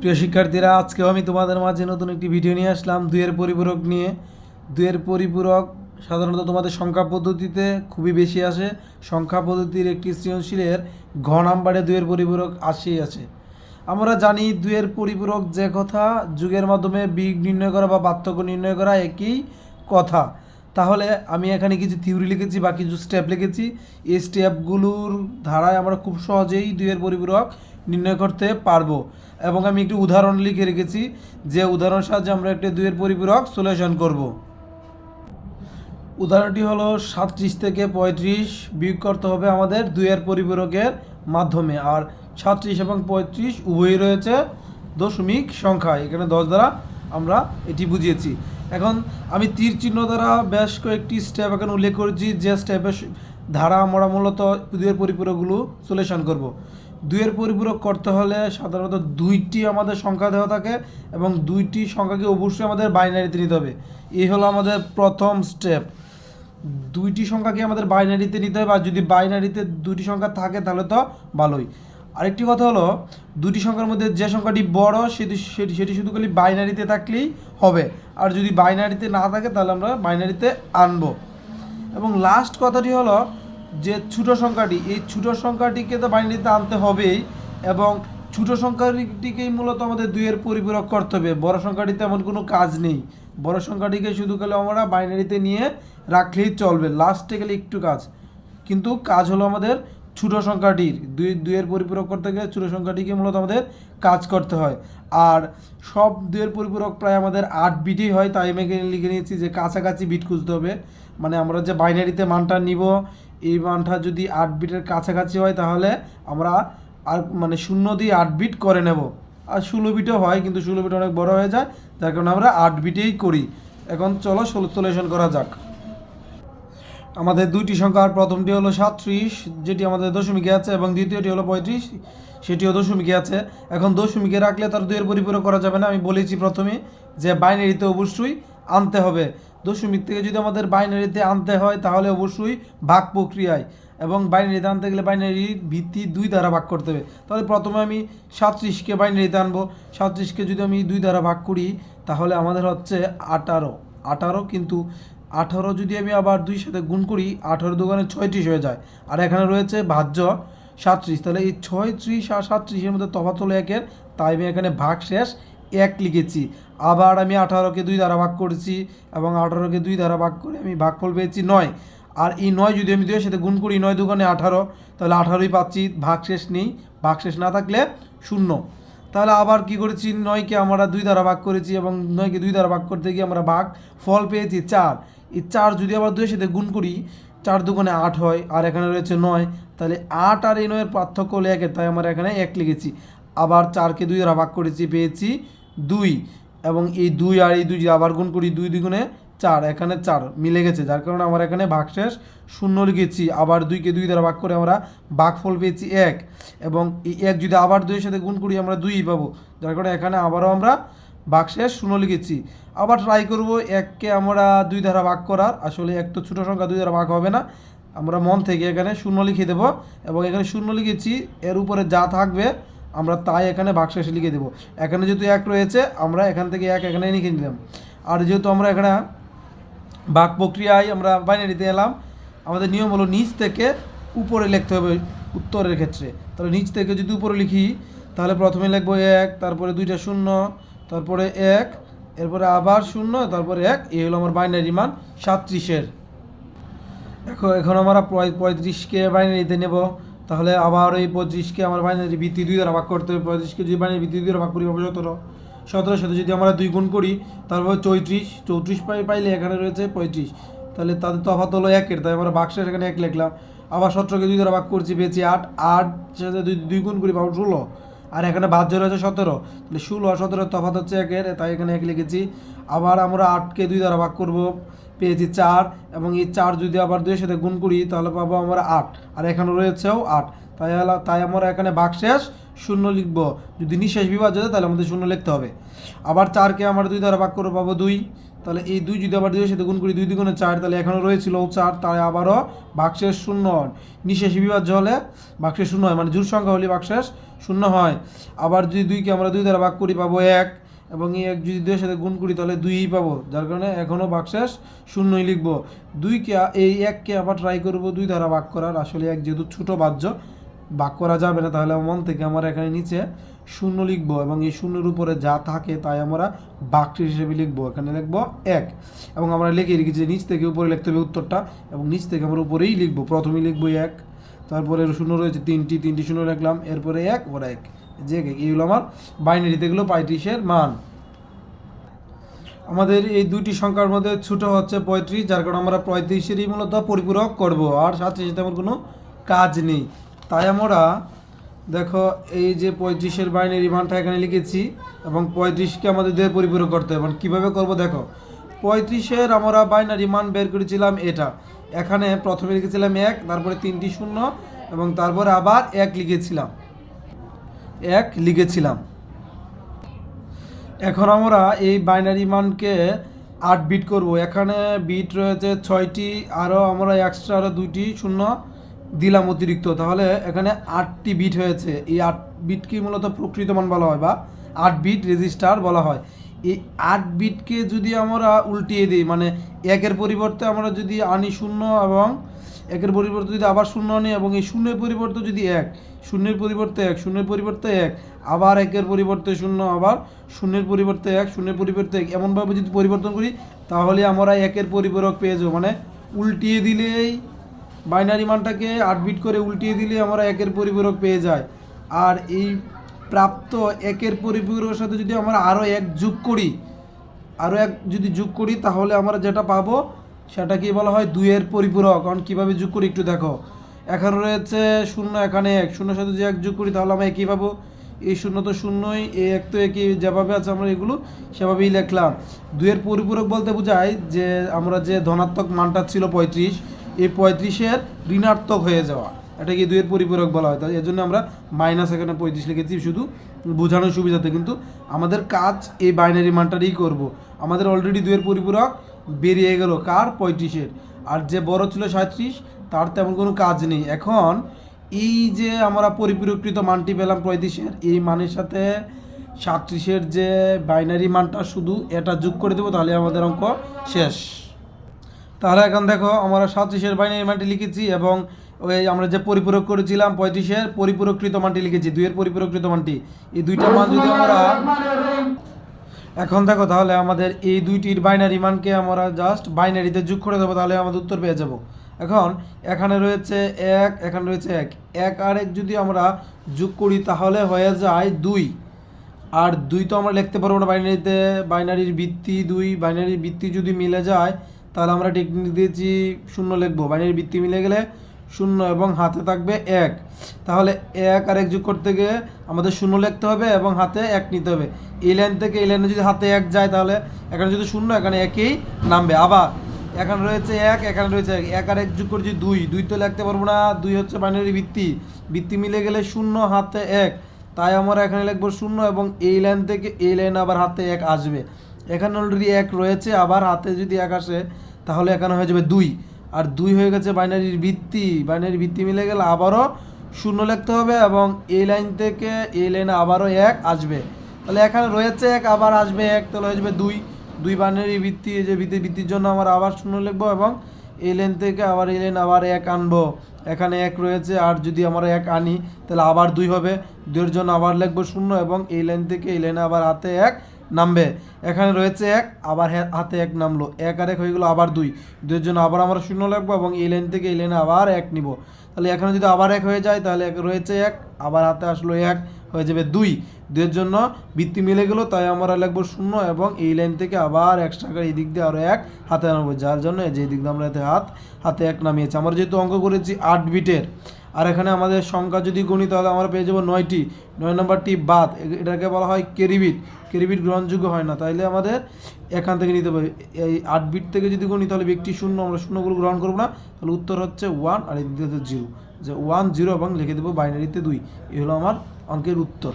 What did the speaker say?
প্রিয় শিক্ষার্থীরা, আজকেও আমি তোমাদের মাঝে নতুন একটি ভিডিও নিয়ে আসলাম। দুয়ের পরিপূরক নিয়ে। দুয়ের পরিপূরক সাধারণত তোমাদের সংখ্যা পদ্ধতিতে খুবই বেশি আসে। সংখ্যা পদ্ধতির একটি সৃজনশীলের ঘ নাম্বারে দুয়ের পরিপূরক আসেই আছে। আমরা জানি দুয়ের পরিপূরক যে কথা, যুগের মাধ্যমে বিগ নির্ণয় করা বা পার্থক্য নির্ণয় করা একই কথা। তাহলে আমি এখানে কিছু থিওরি লিখেছি বা কিছু স্টেপ লিখেছি। এই স্টেপগুলোর ধারায় আমরা খুব সহজেই দুয়ের পরিপূরক নির্ণয় করতে পারব। এবং আমি একটি উদাহরণ লিখে রেখেছি, যে উদাহরণের সাহায্যে আমরা একটি দুইয়ের পরিপূরক সলিউশন করব। উদাহরণটি হলো, সাতত্রিশ থেকে পঁয়ত্রিশ বিয়োগ করতে হবে আমাদের দুইয়ের পরিপূরকের মাধ্যমে। আর সাতত্রিশ এবং পঁয়ত্রিশ উভয়ই রয়েছে দশমিক সংখ্যা। এখানে দশ দ্বারা আমরা এটি বুঝিয়েছি। এখন আমি তীর চিহ্ন দ্বারা বেশ কয়েকটি স্টেপ এখানে উল্লেখ করেছি, যে স্টেপের ধারা আমরা মূলত দুইয়ের পরিপূরকগুলো সলিউশন করব। দুইয়ের পরিপূরক করতে হলে সাধারণত দুইটি আমাদের সংখ্যা দেওয়া থাকে এবং দুইটি সংখ্যাকে অবশ্যই আমাদের বাইনারিতে নিতে হবে। এই হলো আমাদের প্রথম স্টেপ। দুইটি সংখ্যাকে আমাদের বাইনারিতে নিতে হবে, আর যদি বাইনারিতে দুইটি সংখ্যা থাকে তাহলে তো ভালোই। আরেকটি কথা হলো দুটি সংখ্যার মধ্যে যে সংখ্যাটি বড় সেটি সেটি সেটি শুধু খালি বাইনারিতে থাকলেই হবে। আর যদি বাইনারিতে না থাকে তাহলে আমরা বাইনারিতে আনব। এবং লাস্ট কথাটি হলো যে ছোটো সংখ্যাটি, এই ছোটো সংখ্যাটিকে তো বাইনারিতে আনতে হবেই এবং ছোটো সংখ্যাটিকেই মূলত আমাদের দুইয়ের পরিপূরক করতে হবে। বড় সংখ্যাটিতে এমন কোনো কাজ নেই। বড় সংখ্যাটিকে শুধু খালি আমরা বাইনারিতে নিয়ে রাখলেই চলবে। লাস্টে গেলে একটু কাজ। কিন্তু কাজ হলো আমাদের ছোটো সংখ্যাটির, দুই, দুইয়ের পরিপূরক করতে গেলে ছোটো সংখ্যাটিকে মূলত আমাদের কাজ করতে হয়। আর সব দুইয়ের পরিপূরক প্রায় আমাদের আট বিটই হয়, তাই আমি এখানে লিখে নিয়েছি যে কাছাকাছি বিট খুঁজতে হবে। মানে আমরা যে বাইনারিতে মানটা নিব, এই মানটা যদি আট বিটের কাছাকাছি হয়, তাহলে আমরা আর মানে শূন্য দিয়ে আট বিট করে নেব। আর ষোলো বিটও হয়, কিন্তু ষোলো বিট অনেক বড় হয়ে যায়, যার কারণে আমরা আট বিটেই করি। এখন চলো সলিউশন করা যাক। আমাদের দুইটি সংখ্যার প্রথমটি হলো সাতত্রিশ যেটি আমাদের দশমিকে আছে, এবং দ্বিতীয়টি হলো পঁয়ত্রিশ, সেটিও দশমিকে আছে। এখন দশমিকে রাখলে তার দুইয়ের পরিপূরক করা যাবে না। আমি বলেছি প্রথমে যে বাইনারিতে অবশ্যই আনতে হবে। দশমিক থেকে যদি আমাদের বাইনারিতে আনতে হয়, তাহলে অবশ্যই ভাগ প্রক্রিয়ায়। এবং বাইনারিতে আনতে গেলে বাইনারির ভিত্তি দুই দ্বারা ভাগ করতে হবে। তাহলে প্রথমে আমি সাতত্রিশকে বাইনারিতে আনব। সাতত্রিশকে যদি আমি দুই দ্বারা ভাগ করি, তাহলে আমাদের হচ্ছে আঠারো। আঠারো কিন্তু আঠারো যদি আমি আবার দুই সাথে গুণ করি, আঠারো দোকানে ছয়ত্রিশ হয়ে যায়। আর এখানে রয়েছে ভাজ্য সাতত্রিশ। তাহলে এই ছয়ত্রিশ আর সাতত্রিশের মধ্যে তফাৎ হলো একের। তাই আমি এখানে ভাগ শেষ এক লিখেছি। আবার আমি আঠারোকে দুই দ্বারা ভাগ করেছি এবং আঠারোকে দুই দ্বারা ভাগ করে আমি ভাগফল পেয়েছি নয়। আর এই নয় যদি আমি দুইয়ের সাথে গুণ করি, নয় দোকানে আঠারো, তাহলে আঠারোই পাচ্ছি। ভাগ শেষ নেই। ভাগ শেষ না থাকলে শূন্য। তাহলে আবার কি করেছি? নয়কে আমরা দুই দ্বারা ভাগ করেছি এবং নয়কে দুই দ্বারা ভাগ করতে গিয়ে আমরা ভাগ, ফল পেয়েছি চার। এই চার যদি আবার দুইয়ের সাথে গুণ করি, চার দুগুণে আট হয়, আর এখানে রয়েছে নয়, তাহলে আট আর এই নয়ের পার্থক্য হলো একের, তাই আমরা এখানে এক লিখেছি। আবার চারকে দুই দ্বারা ভাগ করেছি, পেয়েছি দুই। এবং এই দুই আর এই দুই আবার গুণ করি, দুই দুগুণে চার, এখানে চার মিলে গেছে। যার কারণে আমরা এখানে ভাগশেষ শূন্য লিখেছি। আবার দুইকে দুই দ্বারা ভাগ করে আমরা ভাগফল পেয়েছি এক। এবং এই এক যদি আবার দুইয়ের সাথে গুণ করি, আমরা দুই পাবো। যার কারণে এখানে আবারও আমরা ভাগশেষ শূন্য লিখেছি। আবার ট্রাই করব এককে আমরা দুই দ্বারা ভাগ করার। আসলে এক তো ছোটো সংখ্যা, দুই দ্বারা ভাগ হবে না। আমরা মন থেকে এখানে শূন্য লিখে দেব এবং এখানে শূন্য লিখেছি। এর উপরে যা থাকবে, আমরা তাই এখানে ভাগশেষে লিখে দেবো। এখানে যেহেতু এক রয়েছে, আমরা এখান থেকে এক এখানে লিখে নিলাম। আর যেহেতু আমরা এখানে ভাগ প্রক্রিয়ায় আমরা বাইনারিতে এলাম। আমাদের নিয়ম হলো নিচ থেকে উপরে লিখতে হবে উত্তরের ক্ষেত্রে। তাহলে নিচ থেকে যদি উপরে লিখি, তাহলে প্রথমে লিখব এক, তারপরে দুইটা শূন্য, তারপরে এক, এরপরে আবার শূন্য, তারপরে এক। এই হলো আমার বাইনারি মান সাতত্রিশের এখন এখন আমরা পঁয়- পঁয়ত্রিশকে বাইনারিতে নেব। তাহলে আবার এই পঁয়ত্রিশকে আমার বাইনারি ভিত্তি দুই দ্বারা ভাগ করতে হবে। পঁয়ত্রিশকে যদি বাইনারি ভিত্তি দুই দ্বারা ভাগ করি পাবো সতেরো। সতেরোর সাথে যদি আমরা দুই গুণ করি, তারপর চৌত্রিশ চৌত্রিশ পাই পাইলে এখানে রয়েছে পঁয়ত্রিশ। তাহলে তাদের তফাৎ হলো একের, তাই আমরা বাক্সের এখানে এক লিখলাম। আবার সতেরোকে দুই দ্বারা ভাগ করছি, পেয়েছি আট। আট সাথে দুই দুই গুণ করি, পাবো ষোলো। আর এখানে বাদ রয়েছে সতেরো। তাহলে ষোলো আর সতেরো তফাৎ হচ্ছে একের, তাই এখানে এক লিখেছি। আবার আমরা আটকে দুই দ্বারা ভাগ করব, পেয়েছি চার। এবং এই চার যদি আবার দুইয়ের সাথে গুণ করি, তাহলে পাবো আমরা আট। আর এখানে রয়েছেও আট। তাই তাই আমরা এখানে ভাগশেষ শূন্য লিখব। যদি নিঃশেষ বিভাজ্য হয় তাহলে আমাদের শূন্য লিখতে হবে। আবার চারকে আমরা দুই দ্বারা ভাগ করে পাবো দুই। তাহলে এই দুই যদি আবার দুইয়ের সাথে গুণ করি দুই দুগুণে চার, তাহলে এখনও রয়েছিল চার তাই আবারও ভাগশেষ শূন্য নিঃশেষ বিভাজ্য হলে ভাগশেষ শূন্য হয় মানে জোর সংখ্যা হলে ভাগশেষ শূন্য হয়। আবার যদি দুইকে আমরা দুই দ্বারা ভাগ করি পাবো এক, এবং এই এক যদি দুইয়ের সাথে গুণ করি, তাহলে দুইই পাবো, যার কারণে এখনও ভাগশেষ শূন্যই লিখব। দুইকে এই এককে আবার ট্রাই করব দুই দ্বারা ভাগ করার। আসলে এক যেহেতু ছোটো বাহ্য ভাগ করা যাবে না, তাহলে মন থেকে আমরা এখানে নিচে শূন্য লিখব এবং এই শূন্যের উপরে যা থাকে তাই আমরা বাক্সের হিসেবে লিখব। এখানে লিখব এক এবং আমরা লিখে রেখেছি যে নিচ থেকে উপরে লিখতে হবে উত্তরটা এবং নিচ থেকে আমরা উপরেই লিখব। প্রথমেই লিখব এক, তারপরে শূন্য রয়েছে তিনটি তিনটি শূন্য লিখলাম, এরপরে এক ওরা এক। যে এইগুলো আমার বাইনারিতে গেলো পঁয়ত্রিশের মান। আমাদের এই দুইটি সংখ্যার মধ্যে ছোট হচ্ছে পঁয়ত্রিশ, যার কারণে আমরা পঁয়ত্রিশেরই মূলত পরিপূরক করব, আর সাথে সাথে আমার কোনো কাজ নেই। তাই আমরা, দেখো, এই যে পঁয়ত্রিশের বাইনারি মানটা এখানে লিখেছি, এবং পঁয়ত্রিশকে আমাদের দিয়ে পরিপূরক করতে হবে। কীভাবে করব, দেখো, পঁয়ত্রিশের আমরা বাইনারি মান বের করেছিলাম এটা। এখানে প্রথমে লিখেছিলাম এক, তারপরে তিনটি শূন্য, এবং তারপরে আবার এক লিখেছিলাম। এক লিখেছিলাম। এখন আমরা এই বাইনারি মানকে আট বিট করব। এখানে বিট রয়েছে ছয়টি, আরও আমরা এক্সট্রা আরও দুইটি, শূন্য দিলাম অতিরিক্ত, তাহলে এখানে আটটি বিট হয়েছে। এই আট বিটকে মূলত প্রকৃত মান বলা হয় বা আট বিট রেজিস্টার বলা হয়। এই আট বিটকে যদি আমরা উল্টিয়ে দিই মানে একের পরিবর্তে আমরা যদি আনি শূন্য এবং একের পরিবর্তে যদি আবার শূন্য আনি এবং এই শূন্যের পরিবর্তে যদি এক, শূন্যের পরিবর্তে এক, শূন্যের পরিবর্তে এক, আবার একের পরিবর্তে শূন্য, আবার শূন্যের পরিবর্তে এক, শূন্যের পরিবর্তে এক, এমনভাবে যদি পরিবর্তন করি, তাহলে আমরা একের পরিপূরক পেয়ে যাব। মানে উল্টিয়ে দিলেই বাইনারি মানটাকে আট বিট করে উল্টিয়ে দিলে আমরা একের পরিপূরক পেয়ে যাই। আর এই প্রাপ্ত একের পরিপূরকের সাথে যদি আমরা আরও এক যোগ করি, আরও এক যদি যোগ করি, তাহলে আমরা যেটা পাবো সেটা কি বলা হয় দুইয়ের পরিপূরক। কারণ কীভাবে যোগ করি একটু দেখো। এখানে রয়েছে শূন্য, এখানে এক। শূন্যের সাথে যে এক যোগ করি, তাহলে আমরা একই পাবো। এই শূন্য তো শূন্যই এই এক তো একই যেভাবে আছে আমরা এগুলো সেভাবেই লিখলাম। দুইয়ের পরিপূরক বলতে বোঝায় যে আমরা যে ধনাত্মক মানটা ছিল পঁয়ত্রিশ এই পঁয়ত্রিশের ঋণাত্মক হয়ে যাওয়া। এটাকে দুইয়ের পরিপূরক বলা হয়। তাই এর জন্য আমরা মাইনাস এখানে পঁয়ত্রিশ লিখেছি, শুধু বোঝানোর সুবিধাতে। কিন্তু আমাদের কাজ এই বাইনারি মানটারই করব। আমাদের অলরেডি দুইয়ের পরিপূরক বেরিয়ে গেল কার? পঁয়ত্রিশের। আর যে বড় ছিল সাঁত্রিশ, তার তেমন কোনো কাজ নেই। এখন এই যে আমরা পরিপূরকৃত মানটি পেলাম পঁয়ত্রিশের, এই মানের সাথে সাঁত্রিশের যে বাইনারি মানটা শুধু এটা যোগ করে দেবো, তাহলে আমাদের অঙ্ক শেষ। তাহলে এখন দেখো আমরা সাতত্রিশের বাইনারি মানটি লিখেছি এবং ওই আমরা যে পরিপূরক করেছিলাম পঁয়ত্রিশের পরিপূরকৃত মানটি লিখেছি, দুইয়ের পরিপূরকৃত মানটি। এই দুইটা মান যদি আমরা এখন দেখো তাহলে আমাদের এই দুইটির বাইনারি মানকে আমরা জাস্ট বাইনারিতে যোগ করে দেবো, তাহলে আমাদের উত্তর পেয়ে যাব। এখন এখানে রয়েছে এক, এখানে রয়েছে এক। এক আর এক যদি আমরা যোগ করি তাহলে হয়ে যায় দুই। আর দুই তো আমরা লিখতে পারব না বাইনারিতে বাইনারির ভিত্তি দুই বাইনারির ভিত্তি যদি মিলে যায় তাহলে আমরা টেকনিক দিয়েছি শূন্য লিখব। বাইনারির বৃত্তি মিলে গেলে শূন্য এবং হাতে থাকবে এক। তাহলে এক আর এক যোগ করতে গিয়ে আমাদের শূন্য লিখতে হবে এবং হাতে এক নিতে হবে। এই লাইন থেকে এই লাইনে যদি হাতে এক যায় তাহলে এখানে যদি শূন্য, এখানে একই নামবে। আবার এখানে রয়েছে এক, এখানে রয়েছে এক। এক আর এক যোগ করছি দুই। দুই তো লিখতে পারব না। দুই হচ্ছে বাইনারি ভিত্তি। ভিত্তি মিলে গেলে শূন্য, হাতে এক। তাই আমরা এখানে লিখব শূন্য এবং এই লাইন থেকে এই লাইন আবার হাতে এক আসবে। এখানে অলরেডি এক রয়েছে, আবার হাতে যদি এক আসে, তাহলে এখানে হয়ে যাবে দুই। আর দুই হয়ে গেছে বাইনারির ভিত্তি। বাইনারির ভিত্তি মিলে গেলে আবারও শূন্য লিখতে হবে এবং এই লাইন থেকে এই লাইনে আবারও এক আসবে। তাহলে এখানে রয়েছে এক, আবার আসবে এক, তাহলে হয়ে যাবে দুই। দুই বাইনারি ভিত্তি, এই যে ভিত্তি, ভিত্তির জন্য আমার আবার শূন্য লিখব এবং এই লাইন থেকে আবার এই লাইন আবার এক আনব। এখানে এক রয়েছে, আর যদি আমরা এক আনি, তাহলে আবার দুই হবে। দুইয়ের জন্য আবার লিখব শূন্য এবং এই লাইন থেকে এই লাইনে আবার হাতে এক নামবে। এখানে রয়েছে এক, আবার হাতে এক নামলো। এক আর এক হয়ে গেলো, আবার দুই। দুইয়ের জন্য আবার আমরা শূন্য লাগবো এবং এই লাইন থেকে এই লাইনে আবার এক নিব। তাহলে এখানে যদি আবার এক হয়ে যায়, তাহলে এক রয়েছে এক, আবার হাতে আসলো এক, হয়ে যাবে দুই। দুইয়ের জন্য বৃত্তি মিলে গেলো, তাই আমরা লাগবো শূন্য এবং এই লাইন থেকে আবার এক্সট্রা করে এই দিক দিয়ে আরও এক হাতে নামবো। যার জন্য যে দিক দিয়ে আমরা এতে হাত, হাতে এক নামিয়েছি। আমরা যেহেতু অঙ্ক করেছি আট বিটের আর এখানে আমাদের সংখ্যা যদি গণিত তাহলে আমরা পেয়ে যাব নয়টি। নয় নম্বরটি বাদ এটাকে বলা হয় কেরিবিট। কেরিবিট গ্রহণযোগ্য হয় না। তাইলে আমাদের এখান থেকে নিতে হবে। এই আট বিট থেকে যদি গণিত তাহলে ব্যক্তি শূন্য। আমরা শূন্যগুলো গ্রহণ করব না। তাহলে উত্তর হচ্ছে ওয়ান আর হচ্ছে জিরো যে ওয়ান জিরো এবং লিখে দেবো বাইনারিতে দুই। এই হলো আমার অঙ্কের উত্তর।